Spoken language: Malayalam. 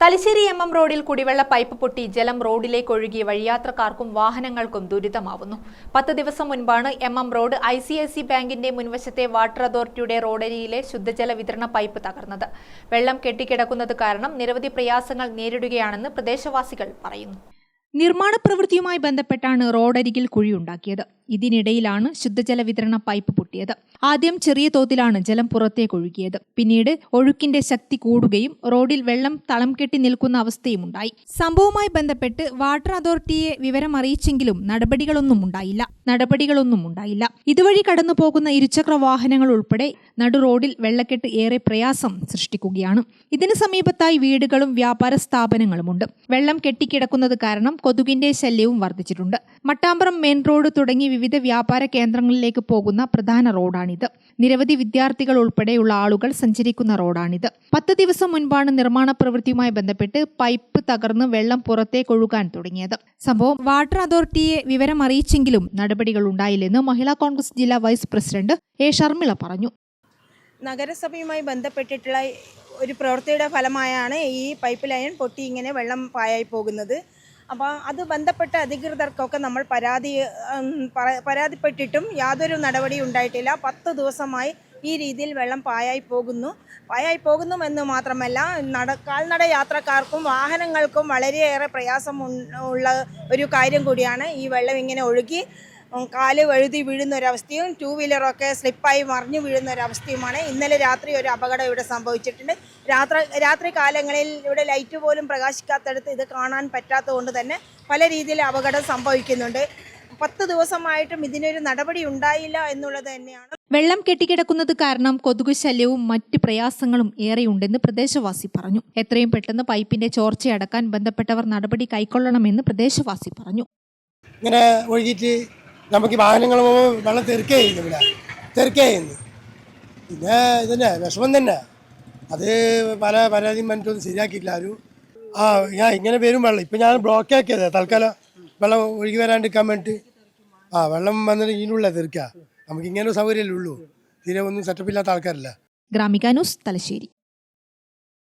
തലശ്ശേരി എം എം റോഡിൽ കുടിവെള്ള പൈപ്പ് പൊട്ടി ജലം റോഡിലേക്ക് ഒഴുകി വഴിയാത്രക്കാർക്കും വാഹനങ്ങൾക്കും ദുരിതമാവുന്നു. പത്ത് ദിവസം മുൻപാണ് M M road I C I C ബാങ്കിന്റെ മുൻവശത്തെ വാട്ടർ അതോറിറ്റിയുടെ റോഡരിയിലെ ശുദ്ധജല വിതരണ പൈപ്പ് തകർന്നത്. വെള്ളം കെട്ടിക്കിടക്കുന്നത് കാരണം നിരവധി പ്രയാസങ്ങൾ നേരിടുകയാണെന്ന് പ്രദേശവാസികൾ പറയുന്നു. നിർമ്മാണ പ്രവൃത്തിയുമായി ബന്ധപ്പെട്ടാണ് റോഡരികിൽ കുഴിയുണ്ടാക്കിയത്. ഇതിനിടയിലാണ് ശുദ്ധജല വിതരണ പൈപ്പ് പൊട്ടിയത്. ആദ്യം ചെറിയ തോതിലാണ് ജലം പുറത്തേക്ക് ഒഴുകിയത്. പിന്നീട് ഒഴുക്കിന്റെ ശക്തി കൂടുകയും റോഡിൽ വെള്ളം തളം കെട്ടി നിൽക്കുന്ന അവസ്ഥയും ഉണ്ടായി. സംഭവവുമായി ബന്ധപ്പെട്ട് വാട്ടർ അതോറിറ്റിയെ വിവരം അറിയിച്ചെങ്കിലും നടപടികളൊന്നും ഉണ്ടായില്ല. നടപടികളൊന്നും ഉണ്ടായില്ല. ഇതുവഴി കടന്നു പോകുന്ന ഇരുചക്ര വാഹനങ്ങൾ ഉൾപ്പെടെ നടു റോഡിൽ വെള്ളക്കെട്ട് ഏറെ പ്രയാസം സൃഷ്ടിക്കുകയാണ്. ഇതിന് സമീപത്തായി വീടുകളും വ്യാപാര സ്ഥാപനങ്ങളുമുണ്ട്. വെള്ളം കെട്ടിക്കിടക്കുന്നത് കാരണം കൊതുകിന്റെ ശല്യവും വർദ്ധിച്ചിട്ടുണ്ട്. മട്ടാമ്പറം മെയിൻ റോഡ് തുടങ്ങി വിവിധ വ്യാപാര കേന്ദ്രങ്ങളിലേക്ക് പോകുന്ന പ്രധാന റോഡാണിത്. നിരവധി വിദ്യാർത്ഥികൾ ഉൾപ്പെടെയുള്ള ആളുകൾ സഞ്ചരിക്കുന്ന റോഡാണിത്. പത്ത് ദിവസം മുൻപാണ് നിർമ്മാണ പ്രവൃത്തിയുമായി ബന്ധപ്പെട്ട് പൈപ്പ് തകർന്ന് വെള്ളം പുറത്തേക്ക് ഒഴുകാൻ തുടങ്ങിയത്. സംഭവം വാട്ടർ അതോറിറ്റിയെ വിവരം അറിയിച്ചെങ്കിലും നടപടികൾ ഉണ്ടായില്ലെന്ന് മഹിളാ കോൺഗ്രസ് ജില്ലാ വൈസ് പ്രസിഡന്റ് എ. ഷർമിള പറഞ്ഞു. നഗരസഭയുമായി ബന്ധപ്പെട്ടിട്ടുള്ള ഒരു പ്രവൃത്തിയുടെ ഫലമായാണ് ഈ പൈപ്പ് ലൈൻ പൊട്ടി ഇങ്ങനെ വെള്ളം പായായി പോകുന്നത്. അപ്പോൾ അത് ബന്ധപ്പെട്ട അധികൃതർക്കൊക്കെ നമ്മൾ പരാതി പരാതിപ്പെട്ടിട്ടും യാതൊരു നടപടിയും ഉണ്ടായിട്ടില്ല. പത്ത് ദിവസമായി ഈ രീതിയിൽ വെള്ളം പായായി പോകുന്നു. പായായി പോകുന്നു എന്ന് മാത്രമല്ല നട കാൽനട യാത്രക്കാർക്കും വാഹനങ്ങൾക്കും വളരെയേറെ പ്രയാസം ഉള്ള ഒരു കാര്യം കൂടിയാണ് ഈ വെള്ളം ഇങ്ങനെ ഒഴുകി. കാൽ വഴുതി വീഴുന്ന ഒരവസ്ഥയും ടൂ വീലറൊക്കെ സ്ലിപ്പായി മറിഞ്ഞു വീഴുന്ന ഒരവസ്ഥയുമാണ് ഇന്നലെ രാത്രി ഒരു അപകടം ഇവിടെ സംഭവിച്ചിട്ടുണ്ട്. രാത്രി രാത്രി കാലങ്ങളിൽ ഇവിടെ ലൈറ്റ് പോലും പ്രകാശിക്കാത്തടത്ത് ഇത് കാണാൻ പറ്റാത്തതുകൊണ്ട് തന്നെ പല രീതിയിൽ അപകടം സംഭവിക്കുന്നുണ്ട്. പത്ത് ദിവസമായിട്ടും ഇതിനൊരു നടപടി ഉണ്ടായില്ല എന്നുള്ളത് തന്നെയാണ്. വെള്ളം കെട്ടിക്കിടക്കുന്നത് കാരണം കൊതുകു ശല്യവും മറ്റ് പ്രയാസങ്ങളും ഏറെയുണ്ടെന്ന് പ്രദേശവാസി പറഞ്ഞു. എത്രയും പെട്ടെന്ന് പൈപ്പിന്റെ ചോർച്ചയടക്കാൻ ബന്ധപ്പെട്ടവർ നടപടി കൈക്കൊള്ളണമെന്ന് പ്രദേശവാസി പറഞ്ഞു. ഇങ്ങനെ ഒഴുകിയിട്ട് നമുക്ക് ഈ വാഹനങ്ങൾ വെള്ളം തെറുക്കേ ചെയ്യുന്നു ഇവിടെ. തെറുക്കേ ചെയ്യുന്നു. പിന്നെ ഇതന്നെ വിഷമം തന്നെ. അത് പല പരാതിയും പറഞ്ഞിട്ടൊന്നും ശരിയാക്കിയില്ല ആരും. ആ ഞാൻ ഇങ്ങനെ വരും വെള്ളം. ഇപ്പം ഞാൻ ബ്ലോക്ക് ആക്കിയത്. തൽക്കാലം വെള്ളം ഒഴുകി വരാണ്ടിരിക്കാൻ വേണ്ടിയിട്ട് ആ വെള്ളം വന്നിട്ട് ഇതിനുള്ള തീർക്കുക നമുക്ക് ഇങ്ങനെ സൗകര്യമല്ലേ ഉള്ളൂ. തീരെ ഒന്നും സെറ്റപ്പ് ഇല്ലാത്ത ആൾക്കാരല്ല. ഗ്രാമിക ന്യൂസ് തലശ്ശേരി.